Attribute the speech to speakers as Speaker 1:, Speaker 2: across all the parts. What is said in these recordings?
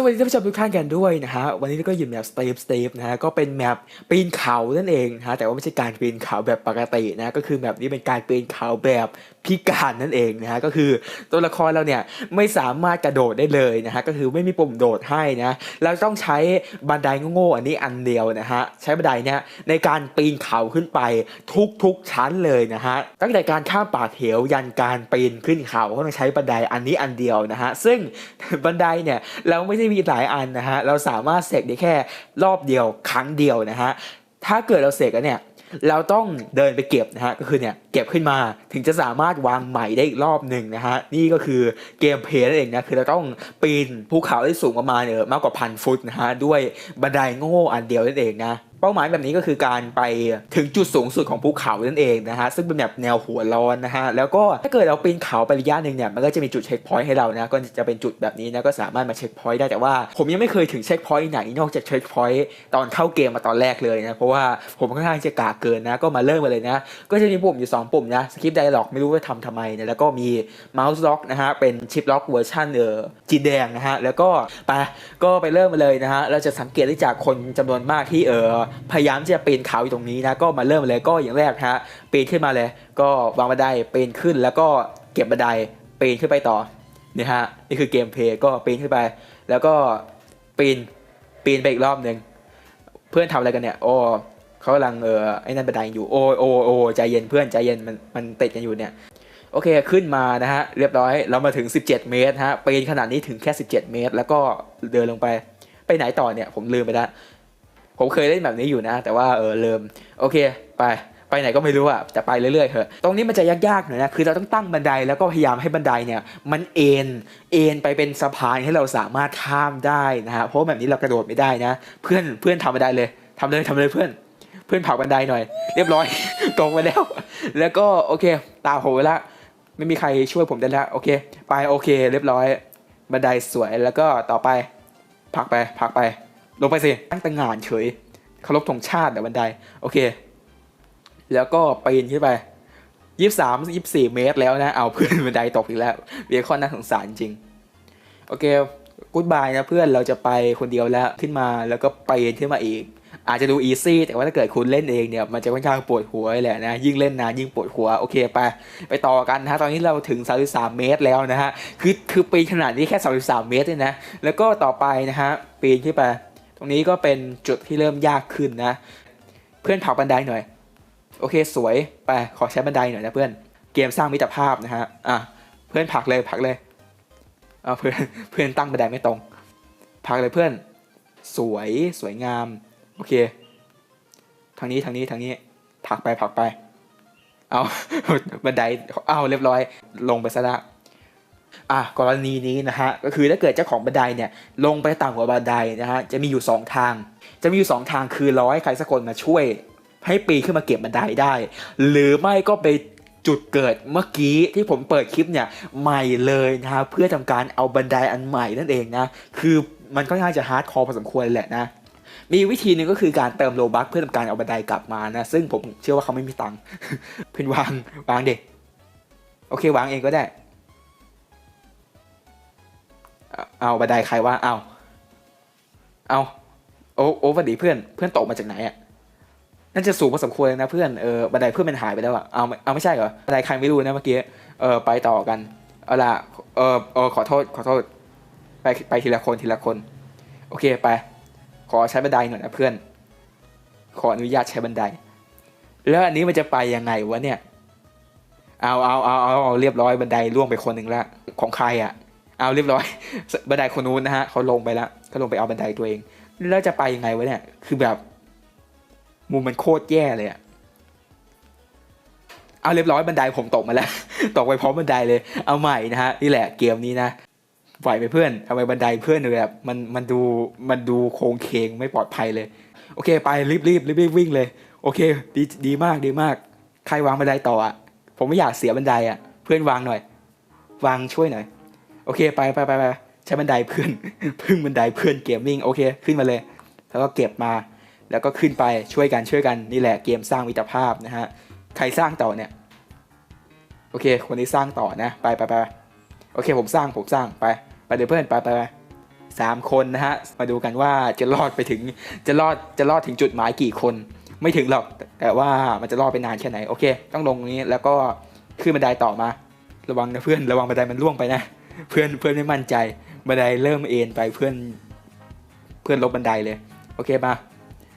Speaker 1: สวัสดีท่านผู้ชมทุกท่านกันด้วยนะฮะวันนี้เราก็อยู่แมปสเตปสเตปนะฮะก็เป็นแมปปีนเขานั่นเองนะฮะแต่ว่าไม่ใช่การปีนเขาแบบปกตินะก็คือแมปนี้เป็นการปีนเขาแบบพิการนั่นเองนะฮะก็คือตัวละครเราเนี่ยไม่สามารถกระโดดได้เลยนะฮะก็คือไม่มีปุ่มโดดให้นะเราต้องใช้บันไดโง่ๆอันนี้อันเดียวนะฮะใช้บันไดเนี่ยในการปีนเขาขึ้นไปทุกๆชั้นเลยนะฮะตั้งแต่การข้ามป่าเหวยันการปีนขึ้นเขาก็ต้องใช้บันไดอันนี้อันเดียวนะฮะซึ่งบันไดเนี่ยเราไม่ได้มีหลายอันนะฮะเราสามารถเสกได้แค่รอบเดียวครั้งเดียวนะฮะถ้าเกิดเราเสกแล้วเนี่ยเราต้องเดินไปเก็บนะฮะก็คือเนี่ยเก็บขึ้นมาถึงจะสามารถวางใหม่ได้อีกรอบหนึ่งนะฮะนี่ก็คือเกมเพลย์นั่นเองนะคือเราต้องปีนภูเขาที่สูงประมาณเออมากกว่าพันฟุตนะฮะด้วยบันไดโง่อันเดียวนั่นเองนะ เป้าหมายแบบนี้ก็คือการไปถึงจุดสูงสุดของภูเขานั่นเองนะฮะซึ่งเป็นแบบแนวหัวร้อนนะฮะแล้วก็ถ้าเกิดเราปีนเขาไประยะหนึ่งเนี่ยมันก็จะมีจุดเช็คพอยต์ให้เรานะก็จะเป็นจุดแบบนี้นะก็สามารถมาเช็คพอยต์ได้แต่ว่า ผมยังไม่เคยถึงเช็คพอยต์ไหนนอกจากเช็คพอยต์ตอนเข้าเกมมาตอนแรกเลยนะเพราะว่าผมค่อนข้างจะกากเกินนะก็มาเริ่มมาเลยนะก็จะมีปุ่มอยู่ 2 ปุ่มนะสคริปต์ไดล็อกไม่รู้ว่าทำทำไมนะแล้วก็มีเมาส์ล็อกนะฮะเป็นชิปล็อกเวอร์ชันเออจีแดงนะฮะแล้วก็ไปก็ไปเริ่มมาเลยนะฮะเราจะสังเกตได้จากคนจำนวนมากที่เออพยายามที่จะปีนเขาอยู่ตรงนี้นะก็มาเริ่มเลยก็อย่างแรกนะฮะปีนขึ้นมาเลย ก็วางบันไดปีนขึ้นแล้วก็เก็บบันไดปีนขึ้นไปต่อนี่ฮะนี่คือเกมเพลย์ก็ปีนขึ้นไป แล้วก็ปีนปีนไปอีกรอบหนึ่งเพื่อนทำอะไรกันเนี่ยโอ้เขากำลังเออไอ้นั่นบันไดอยู่โอ้โอ้โอ้ใจเย็นเพื่อนใจเย็นมันมันติดกันอยู่เนี่ยโอเคขึ้นมานะฮะเรียบร้อยเรามาถึง 17 เมตรฮะปีนขนาดนี้ถึงแค่ 17 เมตร แล้วก็เดินลงไปไปไหนต่อเนี่ยผมลืมไปแล้ว ผมเคยเล่นแบบนี้อยู่นะ แต่ว่าเออลืมโอเคไปไปไหนก็ไม่รู้อะแต่ไปเรื่อยๆเถอะตรงนี้มันจะยากๆหน่อยนะคือเราต้องตั้งบันไดแล้วก็พยายามให้บันไดเนี่ยมันเอ็นเอ็นไปเป็นสะพานให้เราสามารถข้ามได้นะฮะเพราะว่าแบบนี้เรากระโดดไม่ได้นะ เพื่อนเพื่อนทำบันไดเลยทำเลยทำเลยเพื่อนเพื่อนผักบันไดหน่อย เรียบร้อยตกไปแล้ว แล้วก็โอเค ตาโหไว้ละไม่มีใครช่วยผมได้แล้วโอเค ไปโอเค เรียบร้อย บันไดสวยแล้วก็ต่อไป ผักไปผักไป ลงไปสิตั้งแต่งานเฉยเคารพธงชาติเดี๋ยวบันไดโอเค แล้วก็ปีนขึ้นไปยี่สามยี่สี่เมตรแล้วนะ เอาเพื่อนบันไดตกอีกแล้วเบียคอนน่าสงสารจริง โอเคกูดบายนะเพื่อนเราจะไปคนเดียวแล้วขึ้นมาแล้วก็ปีนขึ้นมาอีก อาจจะดูอีซี่แต่ว่าถ้าเกิดคุณเล่นเองเนี่ย มันจะค่อนข้างปวดหัวแหละนะ ยิ่งเล่นนานยิ่งปวดหัว โอเคไป ไปต่อกันนะฮะตอนนี้เราถึง 33 เมตรแล้วนะฮะ คือคือปีนขนาดนี้แค่ 33 เมตรเลยนะ แล้วก็ต่อไปนะฮะปีนขึ้นไป ตรงนี้ก็เป็นจุดที่เริ่มยากขึ้นนะ เพื่อนผักบันไดหน่อย โอเคสวยไปขอใช้บันไดหน่อยนะเพื่อน เกมสร้างมิตรภาพนะฮะ อะเพื่อนผักเลยผักเลยเอาเพื่อนเพื่อนตั้งบันไดไม่ตรง ผักเลยเพื่อน สวยสวยงาม โอเค ทางนี้ทางนี้ทางนี้ ผักไปผักไป เอาบันไดเอาเรียบร้อย ลงไปซะละ อะกรณีนี้นะฮะก็คือถ้าเกิดเจ้าของบันไดเนี่ยลงไปต่ำกว่าบันไดนะฮะจะมีอยู่ 2 ทาง จะมีอยู่ 2 ทางคือร้อยใครสักคนมาช่วย ให้ปีขึ้นมาเก็บบันไดได้ หรือไม่ก็ไปจุดเกิดเมื่อกี้ที่ผมเปิดคลิปเนี่ยใหม่เลยนะฮะเพื่อทำการเอาบันไดอันใหม่นั่นเองนะคือมันค่อนข้าจะฮาร์ดคอร์พอสมควรแหละนะมีวิธีหนึ่งก็คือการเติมโลบัคเพื่อทำการเอาบันไดกลับมานะซึ่งผมเชื่อว่าเขาไม่มีตังค์เพื่อนวางวางเด็กโอเควางเองก็ได้ เอาบันไดใครว่าเอาเอาโอ้โอ้สวัสดีเพื่อนเพื่อนตกมาจากไหนอะน่าจะสูงพอสมควรเลยนะเพื่อนเออบันไดเพื่อนมันหายไปแล้วอะเอาเอาไม่ใช่เหรอบันไดใครไม่รู้นะเมื่อกี้เออไปต่อกันเอาล่ะเออเออขอโทษขอโทษ ไปไปทีละคนทีละคน โอเคไป ขอใช้บันไดหน่อยนะเพื่อน ขออนุญาตใช้บันได แล้วอันนี้มันจะไปยังไงวะเนี่ยเอาเอาเอาเอาเอาเรียบร้อยบันไดล่วงไปคนหนึ่งแล้วของใครอะ เอาเรียบร้อย บันไดคนนู้นนะฮะเขาลงไปแล้วเขาลงไปเอาบันไดตัวเอง แล้วจะไปยังไงวะเนี่ย คือแบบ มุมมันโคตรแย่เลยอะเอาเรียบร้อยบันไดผมตกมาแล้ว ตกไปพร้อมบันไดเลย เอาใหม่นะฮะนี่แหละเกมนี้นะไหวไหมเพื่อนทำไมบันไดเพื่อนแบบมันมันดูมันดูโค้งเคงไม่ปลอดภัยเลย โอเคไปรีบรีบรีบรีบวิ่งเลย โอเค ดีดีมากดีมาก ใครวางบันไดต่ออะผมไม่อยากเสียบันไดอะ เพื่อนวางหน่อย วางช่วยหน่อย โอเคไปไปไปไปใช้บันไดเพื่อนพึ่งบันไดเพื่อนเกมมิ่งโอเคขึ้นมาเลย แล้วก็เก็บมา แล้วก็ขึ้นไปช่วยกันช่วยกันนี่แหละเกมสร้างมิตรภาพนะฮะใครสร้างต่อเนี่ยโอเค คนนี้สร้างต่อนะ ไปไปไปโอเค ผมสร้างผมสร้างไปไปเดี๋ยวเพื่อนไปไปไปสามคนนะฮะมาดูกันว่าจะรอดไปถึงจะรอดจะรอดถึงจุดหมายกี่คน ไม่ถึงหรอกแต่ว่ามันจะรอดไปนานแค่ไหนโอเค ต้องลงตรงนี้แล้วก็ขึ้นบันไดต่อมา ระวังนะเพื่อนระวังบันไดมันล่วงไปนะ เพื่อนเพื่อนไม่มั่นใจบันไดเริ่มเอ็นไปเพื่อนเพื่อนลบบันไดเลย โอเคมา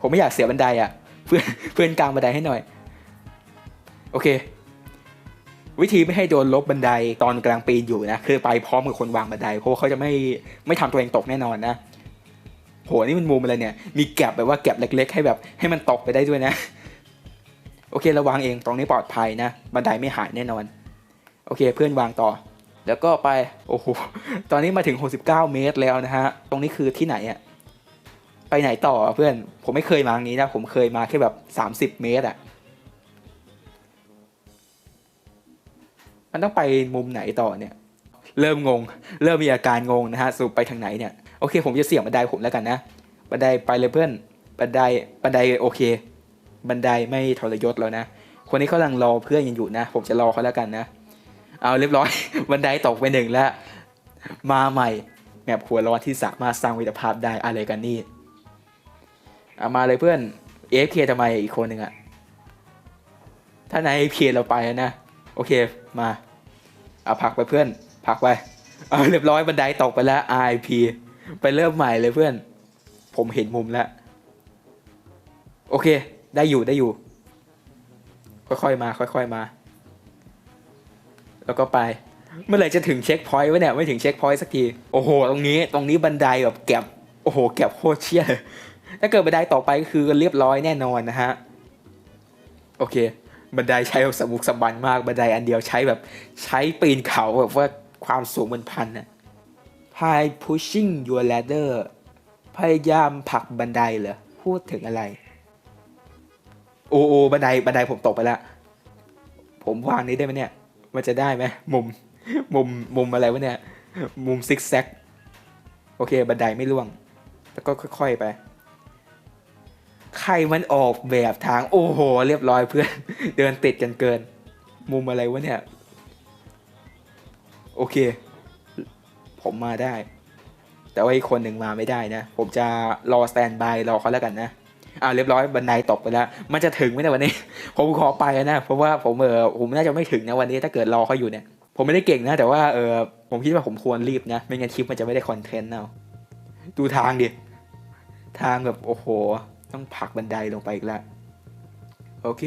Speaker 1: ผมไม่อยากเสียบันไดอะ เพื่อนเพื่อนกลางบันไดให้หน่อย โอเค วิธีไม่ให้โดนลบบันไดตอนกลังปีนอยู่นะคือไปพร้อมกับคนวางบันไดเพราะว่าเขาจะไม่ไม่ทำตัวเองตกแน่นอนนะโหนี่มันมุมอะไรเนี่ย มีแก็บแบบว่าแก็บเล็ก ๆ ให้แบบให้มันตกไปได้ด้วยนะ โอเคระวังเองตรงนี้ปลอดภัยนะ บันไดไม่หายแน่นอน โอเคเพื่อนวางต่อ แล้วก็ไปโอ้โหตอนนี้มาถึง 69 เมตรแล้วนะฮะ ตรงนี้คือที่ไหนอะไปไหนต่อเพื่อนผมไม่เคยมาทางนี้นะ ผมเคยมาแค่แบบ 30 เมตรอะมันต้องไปมุมไหนต่อเนี่ย เริ่มงง เริ่มมีอาการงงนะฮะสรุไปทางไหนเนี่ยโอเค ผมจะเสี่ยงบันไดผมแล้วกันนะบันไดไปเลยเพื่อนบันไดบันไดโอเค บันไดไม่ทรยศแล้วนะคนนี้เขากำลังรอเพื่อนยังอยู่นะ ผมจะรอเขาแล้วกันนะ เอาเรียบร้อย บันไดตกไปหนึ่งแล้ว มาใหม่แมปหัวร้อนที่สามารถสร้างวิตภาพได้อะไรกันนี่เอามาเลยเพื่อน AFK ทำไมอีกคนหนึ่งอะถ้านาย AFK เราไปนะ โอเคมาเอาพักไปเพื่อน พักไปเอาเรียบร้อยบันไดตกไปแล้ว RIP ไปเริ่มใหม่เลยเพื่อน ผมเห็นมุมแล้ว โอเค ได้อยู่ได้อยู่ ค่อยๆมา ค่อยๆมา แล้วก็ไป เมื่อไหร่จะถึงเช็คพอยต์วะเนี่ยไม่ถึงเช็คพอยต์สักที โอ้โห ตรงนี้ตรงนี้บันไดแบบแก็บโอ้โห แก็บโคตรเชี่ยถ้าเกิดบันไดต่อไปก็คือเรียบร้อยแน่นอนนะฮะ โอเค บันไดใช้แบบสมุกสมบันมากบันไดอันเดียวใช้แบบใช้ปีนเขาแบบว่าความสูงมันพันอะ By pushing your ladder พยายามผลักบันไดเหรอพูดถึงอะไร โอ้โอ้บันไดบันไดผมตกไปแล้ว ผมวางนี้ได้ไหมเนี่ย มันจะได้ไหมมุมมุมมุมอะไรวะเนี่ย มุมซิกแซกโอเค บันไดไม่ร่วง แล้วก็ค่อยๆไป ใครมันออกแบบทางโอ้โห เรียบร้อยเพื่อน เดินติดกันเกิน มุมอะไรวะเนี่ย โอเค ผมมาได้ แต่ว่าอีกคนหนึ่งมาไม่ได้นะ ผมจะรอสแตนบายรอเขาแล้วกันนะ อ่าเรียบร้อยบันไดตกไปแล้ว มันจะถึงไหมในวันนี้ ผมขอไปนะเพราะว่าผมเออผมน่าจะไม่ถึงนะวันนี้ถ้าเกิดรอเขาอยู่เนี่ย ผมไม่ได้เก่งนะ แต่ว่าเออผมคิดว่าผมควรรีบนะ ไม่งั้นคลิปมันจะไม่ได้คอนเทนต์เอาดูทางดิทางแบบโอ้โห ต้องผลักบันไดลงไปอีกแล้วโอเค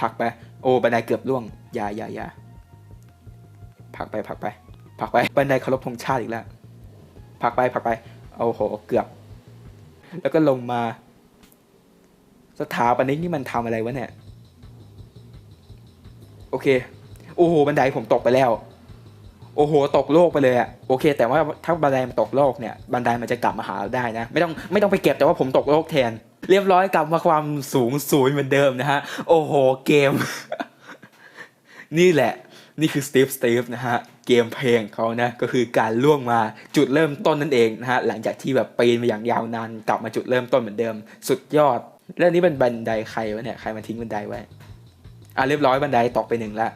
Speaker 1: ผลักไป โอ้บันไดเกือบล่วงอย่าอย่าอย่าผลักไปผลักไปผลักไปบันไดเคารพธงชาติอีกแล้วผลักไปผลักไปโอ้โหเกือบ แล้วก็ลงมา สถาปนิกนี่มันทำอะไรวะเนี่ย โอเค โอ้โห บันไดผมตกไปแล้ว โอ้โห ตกโลกไปเลยอะโอเค แต่ว่าถ้าบันไดมันตกโลกเนี่ย บันไดมันจะกลับมาหาเราได้นะ ไม่ต้องไม่ต้องไปเก็บแต่ว่าผมตกโลกแทน เรียบร้อยกลับมาความสูงศูนย์เหมือนเดิมนะฮะ โอ้โห เกม นี่แหละ นี่คือสตีฟสตีฟนะฮะ เกมเพลงเขานะ ก็คือการล่วงมาจุดเริ่มต้นนั่นเองนะฮะ หลังจากที่แบบปีนมาอย่างยาวนาน กลับมาจุดเริ่มต้นเหมือนเดิม สุดยอด แล้วอันนี้เป็นบันไดใครวะเนี่ย ใครมาทิ้งบันไดไว้ อะเรียบร้อยบันไดตกไปหนึ่งละ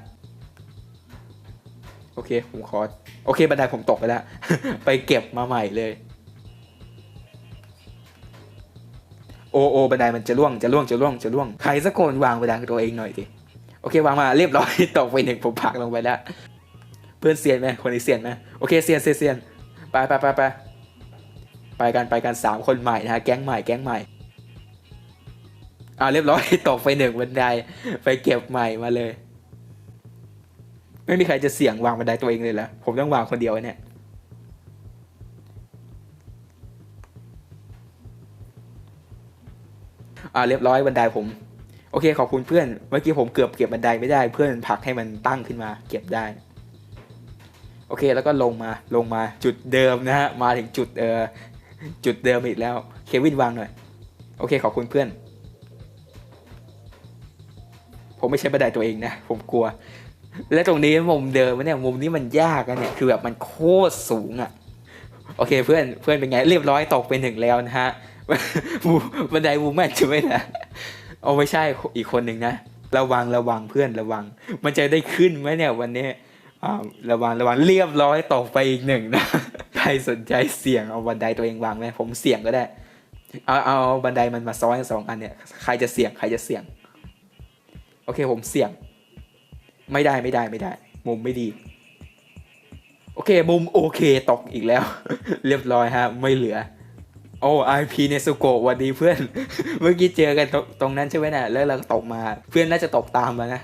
Speaker 1: โอเค ผมขอ โอเค บันไดผมตกไปแล้ว ไปเก็บมาใหม่เลย โอโอบันไดมันจะล่วง จะล่วง จะล่วง จะล่วง ใครสักคนวางบันไดตัวเองหน่อยดิ โอเค วางมาเรียบร้อย ตกไปหนึ่งผมผลักลงไปแล้ว เพื่อนเซียนไหมคนนี้เซียนไหมโอเค เซียนเซียนเซียนไปไปไปไปไปกันไปกันสามคนใหม่นะฮะ แก๊งใหม่ แก๊งใหม่ อ่าเรียบร้อยตกไปหนึ่งบันไดไปเก็บใหม่มาเลย ไม่มีใครจะเสี่ยงวางบันไดตัวเองเลยเหรอผมต้องวางคนเดียวเนี่ยอ่าเรียบร้อยบันไดผม โอเคขอบคุณเพื่อนเมื่อกี้ผมเกือบเก็บบันไดไม่ได้ เพื่อนผลักให้มันตั้งขึ้นมา เก็บได้ โอเคแล้วก็ลงมาลงมาจุดเดิมนะฮะมาถึงจุดเออจุดเดิมอีกแล้ว เควินวางหน่อย โอเคขอบคุณเพื่อน ผมไม่ใช่บันไดตัวเองนะ ผมกลัว และตรงนี้มุมเดิมเนี่ยมุมนี้มันยากอะเนี่ยคือแบบมันโคตรสูงอะโอเคเพื่อนเพื่อนเป็นไงเรียบร้อยตกเป็นหนึ่งแล้วนะฮะบันไดมูแมนใช่ไหมนะเอาไม่ใช่อีกคนหนึ่งนะระวังระวังเพื่อนระวัง มันจะได้ขึ้นไหมเนี่ยวันนี้ระวังระวังเรียบร้อยตกไปอีกหนึ่งนะพสนใจเสี่ยงเอาบันไดตัวเองวางไหมผมเสี่ยงก็ได้ เอาเอาบันไดมันมาซ้อนกันสองอันเนี่ยใครจะเสี่ยงใครจะเสี่ยง โอเคผมเสี่ยง ไม่ได้ไม่ได้ไม่ได้ มุมไม่ดี โอเค มุมโอเคตกอีกแล้ว เรียบร้อยฮะ ไม่เหลือ โอ้ไอพีเนสุโกะวันดีเพื่อน เมื่อกี้เจอกันตรงตรงนั้นใช่ไหมนะ่ะ แล้วเราก็ตกมา เพื่อนน่าจะตกตามมานะ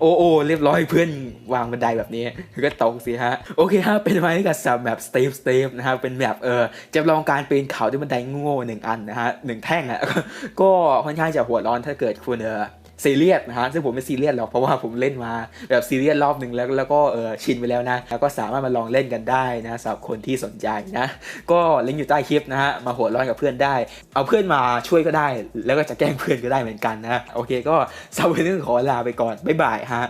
Speaker 1: โอ้โอเรียบร้อยเพื่อนวางบันไดแบบนี้ ก็ตกสิฮะ โอเคฮะ เป็นมาให้กับสับแบบสเตปสเตปนะฮะเป็นแบบเออจำลองการปีนเขาด้วยบันไดโง่หนึ่งอันนะฮะหนึ่งแท่งอะก็ค่อนข้างจะหัวร้อนถ้าเกิดคุณเออ ซีเรียสนะฮะซึ่งผมไม่ซีเรียสหรอกเพราะว่าผมเล่นมาแบบซีเรียสรอบหนึ่งแล้วแล้วก็เออชินไปแล้วนะ แล้วก็สามารถมาลองเล่นกันได้นะสำหรับคนที่สนใจนะ ก็ลิงก์อยู่ใต้คลิปนะฮะมาหัวร้อนกับเพื่อนได้ เอาเพื่อนมาช่วยก็ได้ แล้วก็จะแกล้งเพื่อนก็ได้เหมือนกันนะโอเคก็สำหรับวันนี้ขอลาไปก่อนบ๊ายบายฮะ